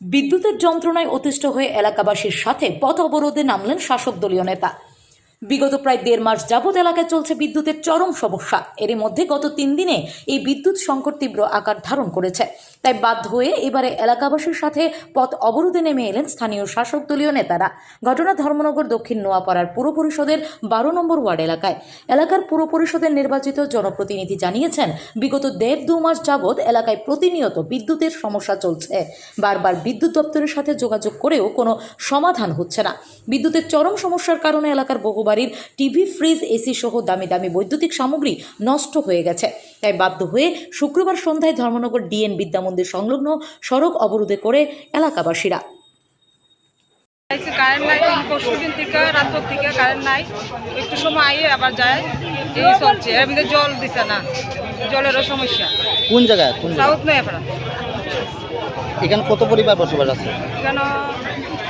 বিদ্যুতের যন্ত্রণায় অতিষ্ঠ হয়ে এলাকাবাসীর সাথে পথ অবরোধে নামলেন শাসক দলীয় নেতা। বিগত প্রায় দেড় মাস যাবৎ এলাকায় চলছে বিদ্যুতের চরম সমস্যা। এরই মধ্যে গত তিন দিনে এই বিদ্যুৎ সংকট তীব্র আকার ধারণ করেছে। তাই বাধ্য হয়ে এবারে এলাকাবাসীর সাথে পথ অবরোধে নেমে এলেন স্থানীয় শাসক দলীয় নেতারা। ঘটনা ধর্মনগর দক্ষিণ নোয়াপাড়ার পুর পরিষদের বারো নম্বর ওয়ার্ড এলাকায়। এলাকার পুর পরিষদের নির্বাচিত জনপ্রতিনিধি জানিয়েছেন, বিগত দেড় দু মাস যাবৎ এলাকায় প্রতিনিয়ত বিদ্যুতের সমস্যা চলছে। বারবার বিদ্যুৎ দপ্তরের সাথে যোগাযোগ করেও কোনো সমাধান হচ্ছে না। বিদ্যুতের চরম সমস্যার কারণে এলাকার বহু বাড়ির টিভি ফ্রিজ এসি সহ দামি দামি বৈদ্যুতিক সামগ্রী নষ্ট হয়ে গেছে। তাই বাধ্য হয়ে শুক্রবার সন্ধ্যায় ধর্মনগর ডিএন বিদ্যামন্দির সংলগ্ন সড়ক অবরোধে করে এলাকাবাসীরা। কারেন্ট নাই তিন পরশু দিন থেকে রাত থেকে কারেন্ট নাই। একটু সময় আইয়ে আবার যায় এই চলছে। এর মধ্যে জল দিছে না জলেরও সমস্যা। কোন জায়গায়? কোন সাউথ নয় আপনার এখানে কত পরিবার বসবাস আছে? তিনশোই